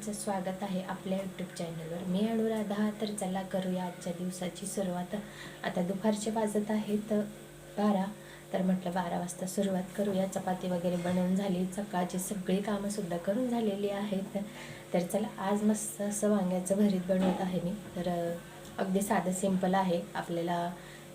सर्वांचं स्वागत आहे आपल्या यूट्यूब चॅनलवर मी अनुराधा तर चला करूया आजच्या दिवसाची सुरुवात. आता दुपारचे वाजत आहेत बारा तर म्हटलं बारा वाजता सुरुवात करूया. चपाती वगैरे बनवून झाली. सकाळची सगळी कामंसुद्धा करून झालेली आहेत. तर चला आज मस्त असं वांग्याचं भरीत बनवत आहे मी. तर अगदी साधं सिंपल आहे. आपल्याला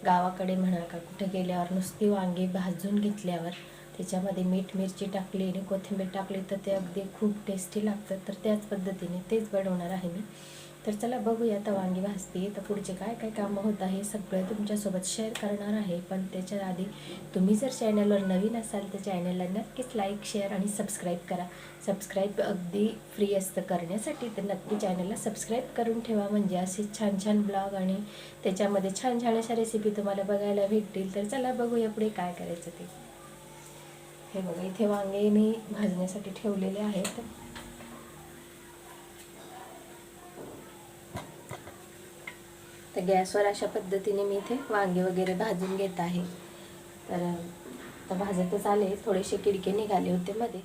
गावाकडे म्हणा का कुठे गेल्यावर नुसती वांगी भाजून घेतल्यावर त्याच्यामध्ये मीठ मिरची टाकली आणि कोथिंबीर टाकली तर ते अगदी खूप टेस्टी लागतं तर त्याच पद्धतीने तेच बनवणार आहे मी. तर चला बघूया आता वांगी भाजते. तर पुढचे काय काय कामं होत आहे सगळं तुमच्यासोबत शेअर करणार आहे. पण त्याच्या आधी तुम्ही जर चॅनलवर नवीन असाल तर चॅनलला नक्कीच लाईक शेअर आणि सबस्क्राईब करा. सबस्क्राईब अगदी फ्री असतं करण्यासाठी. तर नक्की चॅनलला सबस्क्राईब करून ठेवा. म्हणजे असे छान छान ब्लॉग आणि त्याच्यामध्ये छान छान अशा रेसिपी तुम्हाला बघायला भेटतील. तर चला बघूया पुढे काय करायचं ते. हे बघा इथे वांगे मी भाजण्यासाठी ठेवलेले आहेत. तर गॅसवर अशा पद्धतीने मी इथे वांगे वगैरे भाजून घेत आहे. तर आता भाजतच आले थोडेसे किडके निघाले होते मध्ये.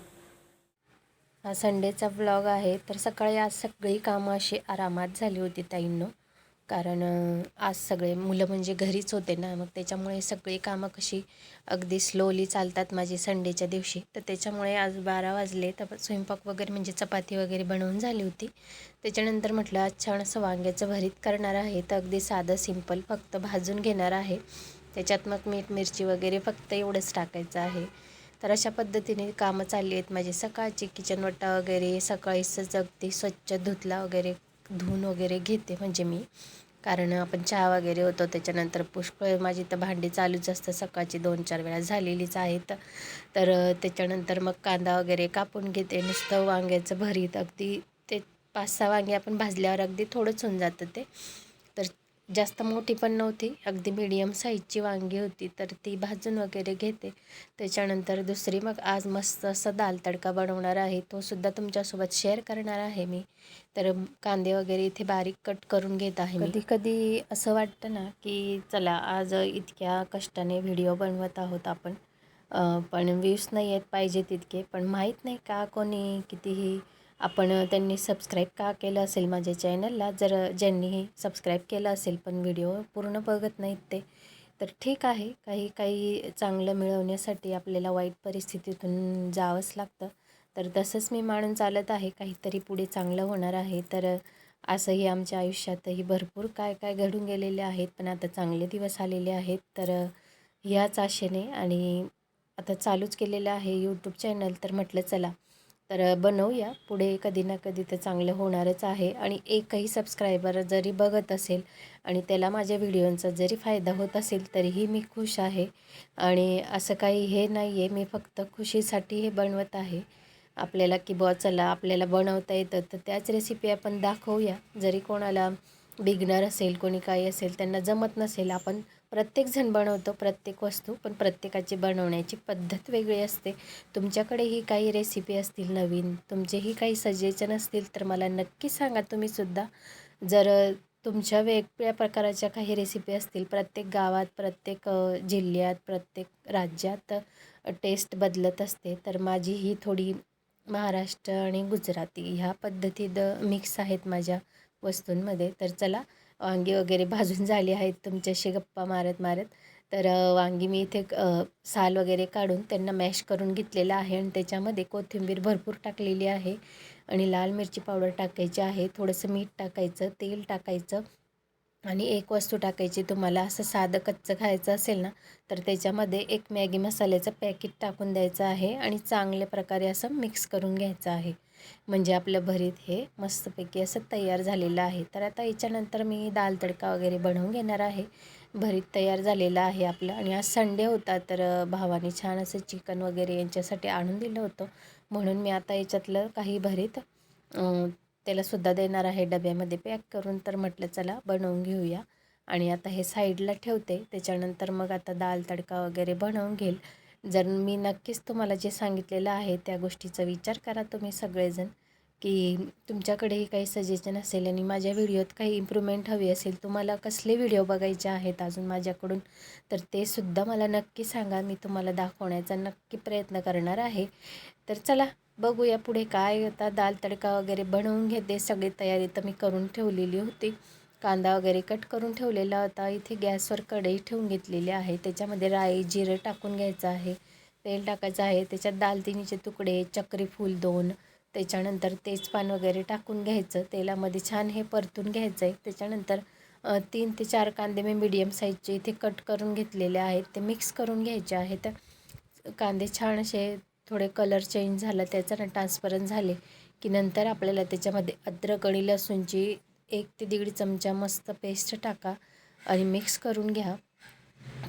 हा संडेचा ब्लॉग आहे तर सकाळी आज सगळी कामं अशी आरामात झाली होती ताईंनो. कारण आज सगळे मुलं म्हणजे घरीच होते ना मग त्याच्यामुळे सगळी कामं कशी अगदी स्लोली चालतात माझी संडेच्या दिवशी. तर त्याच्यामुळे आज बारा वाजले तर स्वयंपाक वगैरे म्हणजे चपाती वगैरे बनवून झाली होती. त्याच्यानंतर म्हटलं आज छान असं वांग्याचं भरीत करणार आहे. तर अगदी साधं सिंपल फक्त भाजून घेणार आहे. त्याच्यात मग मीठ मिरची वगैरे फक्त एवढंच टाकायचं आहे. तर अशा पद्धतीने कामं चालली आहेत माझी. सकाळची किचन वट्टा वगैरे सकाळीच अगदी स्वच्छ धुतला वगैरे. धुवून वगैरे घेते म्हणजे मी. कारण आपण चहा वगैरे होतो त्याच्यानंतर पुष्कळ माझी तर भांडी चालूच असतं सकाळची दोन चार वेळा झालेलीच आहेत. तर त्याच्यानंतर मग कांदा वगैरे कापून घेते. नुसतं वांग्याचं भरीत अगदी ते पाच सहा वांगे आपण भाजल्यावर अगदी थोडंच होऊन जातं ते. जास्त मोठी पण नव्हती. अगदी मीडियम साईजची वांगी होती तर ती भाजून वगैरे घेते. त्याच्यानंतर दुसरी मग आज मस्त असा दाल तडका बनवणार आहे. तो सुद्धा तुमच्यासोबत शेअर करणार आहे मी. तर कांदे वगैरे इथे बारीक कट करून घेत आहे कधी कधी असं वाटतं ना की चला आज इतक्या कष्टाने व्हिडिओ बनवत आहोत आपण. पण व्ह्यूज नाही येत पाहिजे तितके. पण माहीत नाही का कोणी कितीही आपण त्यांनी सबस्क्राईब का केलं असेल माझ्या चॅनलला जर ज्यांनी सबस्क्राईब केलं असेल पण व्हिडिओ पूर्ण बघत नाहीत ते तर ठीक आहे. काही काही चांगलं मिळवण्यासाठी आपल्याला वाईट परिस्थितीतून जावंच लागतं. तर तसंच मी मानून चालत आहे. काहीतरी पुढे चांगलं होणार आहे. तर असंही आमच्या आयुष्यातही भरपूर काय काय घडून गेलेले आहेत. पण आता चांगले दिवस आलेले आहेत. तर ह्याच आशेने आणि आता चालूच केलेलं आहे यूट्यूब चॅनल तर म्हटलं चला तर बनवूया. पुढे कधी ना कधी तर चांगलं होणारच आहे. आणि एकही सबस्क्रायबर जरी बघत असेल आणि त्याला माझ्या व्हिडिओंचा जरी फायदा होत असेल तरीही मी खुश आहे. आणि असं काही हे नाही आहे मी फक्त खुशीसाठी हे बनवत आहे. आपल्याला की बुवा चला आपल्याला बनवता येतं. तर त्याच रेसिपी आपण दाखवूया. जरी कोणाला बिगनर असेल कोणी काही असेल त्यांना जमत नसेल आपण प्रत्येकजण बनवतो प्रत्येक वस्तू पण प्रत्येकाची बनवण्याची पद्धत वेगळी असते. तुमच्याकडेही काही रेसिपी असतील नवीन तुमचेही काही सजेशन असतील तर मला नक्की सांगा तुम्हीसुद्धा जर तुमच्या वेगवेगळ्या प्रकाराच्या काही रेसिपी असतील प्रत्येक गावात प्रत्येक जिल्ह्यात प्रत्येक राज्यात टेस्ट बदलत असते तर माझी ही थोडी महाराष्ट्र आणि गुजराती ह्या पद्धतीत मिक्स आहेत माझ्या वस्तूंमध्ये. तर चला वांगी वगैरे भाजून झाली आहेत तुमच्याशी गप्पा मारत मारत. तर वांगी मी इथे साल वगैरे काढून त्यांना मॅश करून घेतलेलं आहे आणि त्याच्यामध्ये कोथिंबीर भरपूर टाकलेली आहे आणि लाल मिरची पावडर टाकायची आहे थोडंसं मीठ टाकायचं तेल टाकायचं आणि एक वस्तू टाकायची. तुम्हाला असं साधं कच्चं खायचं असेल ना तर त्याच्यामध्ये एक मॅगी मसाल्याचं पॅकेट टाकून द्यायचं आहे आणि चांगल्या प्रकारे असं मिक्स करून घ्यायचं आहे. म्हणजे आपलं भरीत हे मस्तपैकी असं तयार झालेलं आहे. तर आता याच्यानंतर मी दाल तडका वगैरे बनवून घेणार आहे. भरीत तयार झालेलं आहे आपलं. आणि आज संडे होता तर भावाने छान असं चिकन वगैरे यांच्यासाठी आणून दिलं होतं. म्हणून मी आता याच्यातलं काही भरीत त्यालासुद्धा देणार आहे. डब्यामध्ये पॅक करून तर म्हटलं चला बनवून घेऊया. आणि आता हे साईडला ठेवते. त्याच्यानंतर मग आता दाल तडका वगैरे बनवून घेईल. जर मी नक्कीच तुम्हाला जे सांगितलेलं आहे त्या गोष्टीचा विचार करा तुम्ही सगळेजण की तुमच्याकडेही काही सजेशन असेल आणि माझ्या व्हिडिओत काही इम्प्रूव्हमेंट हवी असेल तुम्हाला कसले व्हिडिओ बघायचे आहेत अजून माझ्याकडून तर ते सुद्धा मला नक्की सांगा. मी तुम्हाला दाखवण्याचा नक्की प्रयत्न करणार आहे. तर चला बघूया पुढे काय आता दाल तडका वगैरे बनवून घेते. सगळी तयारी तर मी करून ठेवलेली होती. कांदा वगैरे कट करून ठेवलेला होता. इथे गॅसवर कढई ठेवून घेतलेली आहे. त्याच्यामध्ये राई जिरं टाकून घ्यायचं आहे. तेल टाकायचं आहे. त्याच्यात दालचिनीचे तुकडे चक्री फूल दोन. त्याच्यानंतर तेजपान वगैरे टाकून घ्यायचं. तेलामध्ये छान हे परतून घ्यायचं आहे. त्याच्यानंतर तीन ते चार कांदे मी मीडियम साईजचे इथे कट करून घेतलेले आहेत. ते मिक्स करून घ्यायचे आहेत. कांदे छान असे थोडे कलर चेंज झाला. त्याचा ना ट्रान्सपरंट झाले की नंतर आपल्याला त्याच्यामध्ये अद्रक आणि लसूणची एक ते दीड चमचा मस्त पेस्ट टाका आणि मिक्स करून घ्या.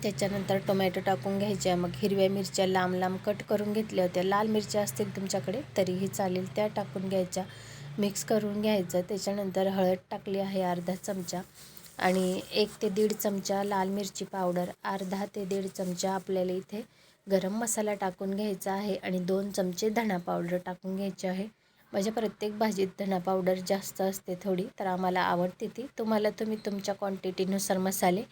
त्याच्यानंतर टोमॅटो टाकून घ्यायच्या मग हिरव्या मिरच्या लांब लांब कट करून घेतल्या होत्या. लाल मिरच्या असतील तुमच्याकडे तरीही चालेल त्या टाकून घ्यायच्या. मिक्स करून घ्यायचं. त्याच्यानंतर हळद टाकली आहे अर्धा चमचा आणि एक ते दीड चमचा लाल मिरची पावडर अर्धा ते दीड चमचा आपल्याला इथे गरम मसाला टाकून घ्यायचा आहे आणि दोन चमचे धणा पावडर टाकून घ्यायचे आहे. माझ्या प्रत्येक भाजीत धणा पावडर जास्त असते थोडी तर आम्हाला आवडते ती. तुम्हाला तुम्ही तुमच्या क्वांटिटीनुसार मसाले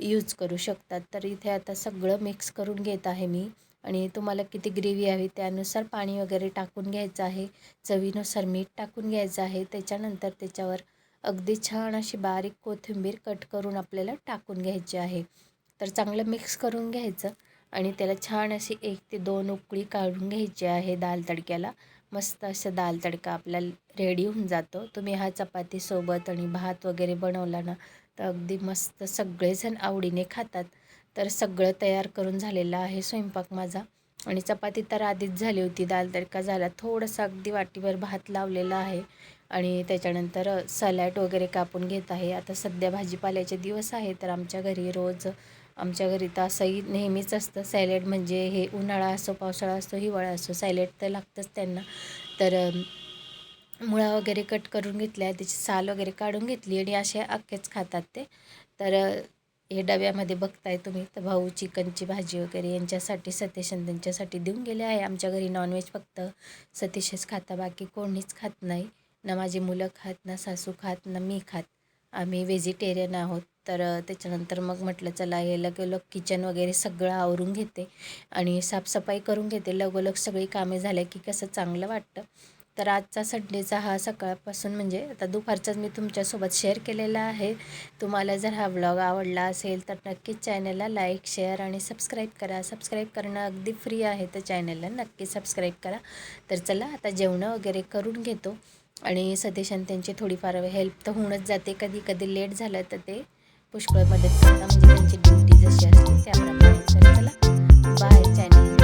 यूज करू शकतात. तर इथे आता सगळं मिक्स करून घेत आहे मी. आणि तुम्हाला किती ग्रेव्ही हवी त्यानुसार पाणी वगैरे टाकून घ्यायचं आहे. चवीनुसार मीठ टाकून घ्यायचं आहे. त्याच्यानंतर त्याच्यावर अगदी छान अशी बारीक कोथिंबीर कट करून आपल्याला टाकून घ्यायची आहे. तर चांगलं मिक्स करून घ्यायचं आणि त्याला छान अशी एक ते दोन उकळी काढून घ्यायची आहे दाल तडक्याला. मस्त असं दाल तडका आपला रेडी होऊन जातो. तुम्ही हा चपातीसोबत आणि भात वगैरे बनवला ना तर अगदी मस्त सगळेजण आवडीने खातात. तर सगळं तयार करून झालेलं आहे स्वयंपाक माझा. आणि चपाती तर आधीच झाली होती. दाल तडका झाला. थोडंसं अगदी वाटीवर भात लावलेला आहे. आणि त्याच्यानंतर सलॅड वगैरे कापून घेत आहे. आता सध्या भाजीपाल्याचे दिवस आहे तर आमच्या घरी रोज आमच्या घरी तर असंही नेहमीच असतं. सॅलेड म्हणजे हे उन्हाळा असो पावसाळा असो हिवाळा असो सॅलेड तर लागतंच त्यांना. तर मुळा वगैरे कट करून घेतल्या त्याची साल वगैरे काढून घेतली आणि असे अख्खेच खातात ते. तर हे डब्यामध्ये बघताय तुम्ही तर भाऊ चिकनची भाजी वगैरे यांच्यासाठी सतीशन त्यांच्यासाठी देऊन गेले आहे. आमच्या घरी नॉनव्हेज फक्त सतीशच खाता बाकी कोणीच खात नाही. ना माझी मुलं खात ना सासू खात ना मी खात. आम्ही व्हेजिटेरियन आहोत. तर त्याच्यानंतर मग म्हटलं चला हे लगोलग किचन वगैरे सगळं आवरून घेते आणि साफसफाई करून घेते. लगोलग सगळी कामे झाल्या की कसं चांगलं वाटतं. तर आजचा संडेचा हा सकाळपासून म्हणजे आता दुपारचाच मी तुमच्यासोबत शेअर केलेला आहे. तुम्हाला जर हा ब्लॉग आवडला असेल तर नक्कीच चॅनलला लाईक शेअर आणि सबस्क्राईब करा. सबस्क्राईब करणं अगदी फ्री आहे तर चॅनलला नक्की सबस्क्राईब करा. तर चला आता जेवणं वगैरे करून घेतो आणि सदेशान त्यांची थोडीफार हेल्प तर होऊनच जाते. कधी कधी लेट झालं तर ते पुष्कळ मदत करता. म्हणजे त्यांची ड्युटी जशी असते त्याप्रमाणे तर चला. Bye channel